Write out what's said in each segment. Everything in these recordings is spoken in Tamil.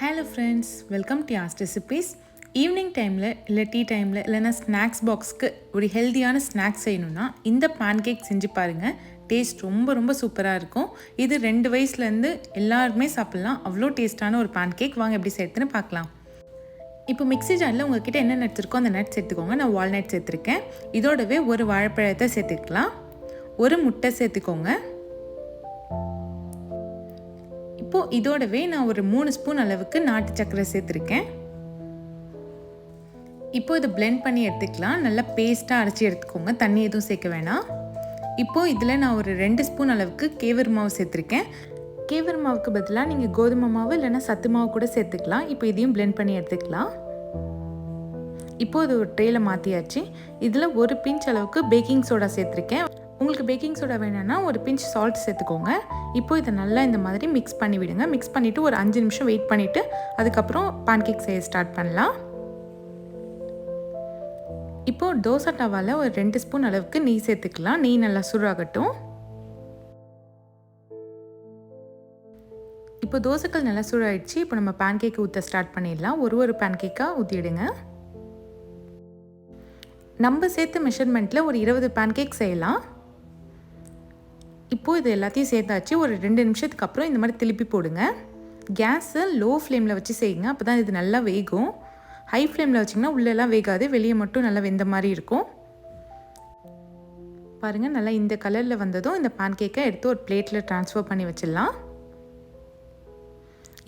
Hello friends welcome to Yast recipes evening டைமில் இல்லை டீ டைமில் இல்லைன்னா ஸ்நாக்ஸ் பாக்ஸ்க்கு ஒரு ஹெல்த்தியான ஸ்நாக்ஸ் செய்யணும்னா இந்த பேன்கேக் செஞ்சு பாருங்கள் டேஸ்ட் ரொம்ப ரொம்ப சூப்பராக இருக்கும். இது ரெண்டு வயசுலேருந்து எல்லாருமே சாப்பிட்லாம். அவ்வளோ டேஸ்ட்டான ஒரு பேன்கேக் வாங்க எப்படி சேர்த்துன்னு பார்க்கலாம். இப்போ மிக்ஸி ஜாரில் உங்ககிட்ட என்ன நட்ஸ் இருக்கோ அந்த நட்ஸ் சேர்த்துக்கோங்க நான் வால்நட் சேர்த்துருக்கேன் இதோடவே ஒரு வாழைப்பழத்தை சேர்த்துக்கலாம். ஒரு முட்டை சேர்த்துக்கோங்க. இப்போது இதோடவே நான் ஒரு மூணு ஸ்பூன் அளவுக்கு நாட்டு சர்க்கரை சேர்த்துருக்கேன். இப்போ இதை பிளெண்ட் பண்ணி எடுத்துக்கலாம். நல்லா பேஸ்ட்டாக அரைச்சி எடுத்துக்கோங்க. தண்ணி எதுவும் சேர்க்க வேணாம். இப்போது இதில் நான் ஒரு ரெண்டு ஸ்பூன் அளவுக்கு கேவர் மாவு சேர்த்துருக்கேன். கேவர் மாவுக்கு பதிலாக நீங்கள் கோதுமை மாவு இல்லைன்னா சத்து மாவு கூட சேர்த்துக்கலாம். இப்போ இதையும் பிளெண்ட் பண்ணி எடுத்துக்கலாம். இப்போது ஒரு ட்ரேயில் மாற்றியாச்சு இதில் ஒரு பிஞ்ச் அளவுக்கு பேக்கிங் சோடா சேர்த்துருக்கேன். உங்களுக்கு பேக்கிங் சோடா வேணும்னா ஒரு பிஞ்ச் சால்ட் சேர்த்துக்கோங்க. இப்போ இதை நல்லா இந்த மாதிரி மிக்ஸ் பண்ணி விடுங்க. மிக்ஸ் பண்ணிவிட்டு ஒரு அஞ்சு நிமிஷம் வெயிட் பண்ணிவிட்டு அதுக்கப்புறம் பேன்கேக் செய்ய ஸ்டார்ட் பண்ணலாம். இப்போது தோசை டவாவில் ஒரு ரெண்டு ஸ்பூன் அளவுக்கு நெய் சேர்த்துக்கலாம். நெய் நல்லா சூடாகட்டும். இப்போ தோசைகள் நல்லா சூடாயிடுச்சு. இப்போ நம்ம பேன் கேக் ஊற்ற ஸ்டார்ட் பண்ணிடலாம். ஒரு ஒரு பேன் கேக்காக ஊற்றிடுங்க நம்ம சேர்த்து மெஷர்மெண்ட்டில் ஒரு இருபது பேன் கேக் செய்யலாம். இப்போது இது எல்லாத்தையும் சேர்த்தாச்சு. ஒரு ரெண்டு நிமிஷத்துக்கு அப்புறம் இந்த மாதிரி திருப்பி போடுங்க. கேஸை லோ ஃப்ளேமில் வச்சு செய்யுங்க. அப்போ தான் இது நல்லா வேகும். ஹை ஃப்ளேமில் வச்சிங்கன்னா உள்ளெல்லாம் வேகாது. வெளியே மட்டும் நல்லா வெந்த மாதிரி இருக்கும். பாருங்கள் நல்லா இந்த கலரில் வந்ததும் இந்த பேன்கேக்கை எடுத்து ஒரு பிளேட்டில் ட்ரான்ஸ்ஃபர் பண்ணி வச்சிடலாம்.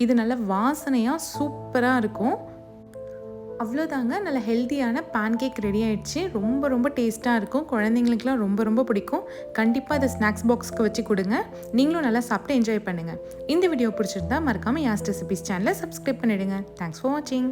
இது நல்லா வாசனையாக சூப்பராக இருக்கும். அவ்வளோதாங்க. நல்ல ஹெல்த்தியான பேன்கேக் ரெடி ஆயிடுச்சு. ரொம்ப ரொம்ப டேஸ்ட்டாக இருக்கும். குழந்தைங்களுக்குலாம் ரொம்ப ரொம்ப பிடிக்கும். கண்டிப்பாக அதை ஸ்நாக்ஸ் பாக்ஸ்க்கு வச்சு கொடுங்க. நீங்களும் நல்லா சாப்பிட்டு என்ஜாய் பண்ணுங்கள் இந்த வீடியோ பிடிச்சிருந்தா மறக்காமல் யாஸ்ட் ரெசிபிஸ் சேனலை சப்ஸ்கிரைப் பண்ணிவிடுங்க தேங்க்ஸ் ஃபார் வாட்சிங்